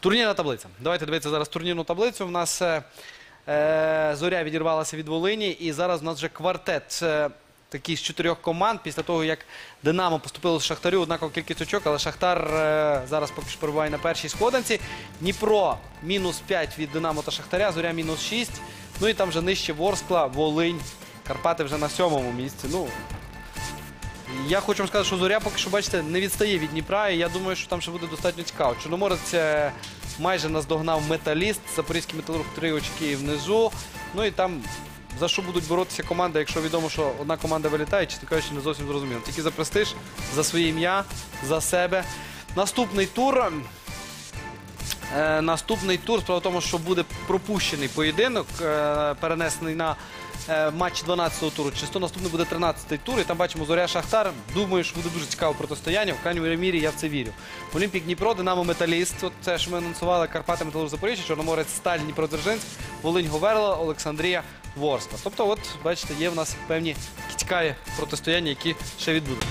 Турнірна таблиця. Давайте дивитися зараз турнірну таблицю. У нас е, е, зоря відірвалася від Волині, і зараз у нас вже квартет. е, Такий з чотирьох команд після того, як Динамо поступило з Шахтарю, однакова кількість очок, але Шахтар е, зараз поки що перебуває на першій сходинці. Дніпро мінус 5 від Динамо та Шахтаря, Зоря мінус 6. Ну і там вже нижче Ворскла, Волинь, Карпати вже на сьомому місці. Ну, я хочу вам сказати, що Зоря поки що, бачите, не відстає від Дніпра, і я думаю, що там ще буде достатньо цікаво. Чорноморець е, майже наздогнав металіст, Запорізький металург три очки внизу. Ну і там за що будуть боротися команди, якщо відомо, що одна команда вилітає, чесно кажучи, не зовсім зрозуміло. Тільки за престиж, за своє ім'я, за себе. Наступний тур. Е, наступний тур. Справа в тому, що буде пропущений поєдинок, е, перенесений на е, матч 12-го туру. Чисто наступний буде 13-й тур. І там бачимо Зоря Шахтар. Думаю, що буде дуже цікаве протистояння. В крайній мірі я в це вірю. Олімпік Дніпро, Динамо Металіст. Це, що ми анонсували, Карпати Металург Запоріжжя, Чорноморець Сталь Дніпродзержинськ, Волинь Говерла, Олександрія Ворскла. Тобто, от бачите, є в нас певні цікаві протистояння, які ще відбудуть.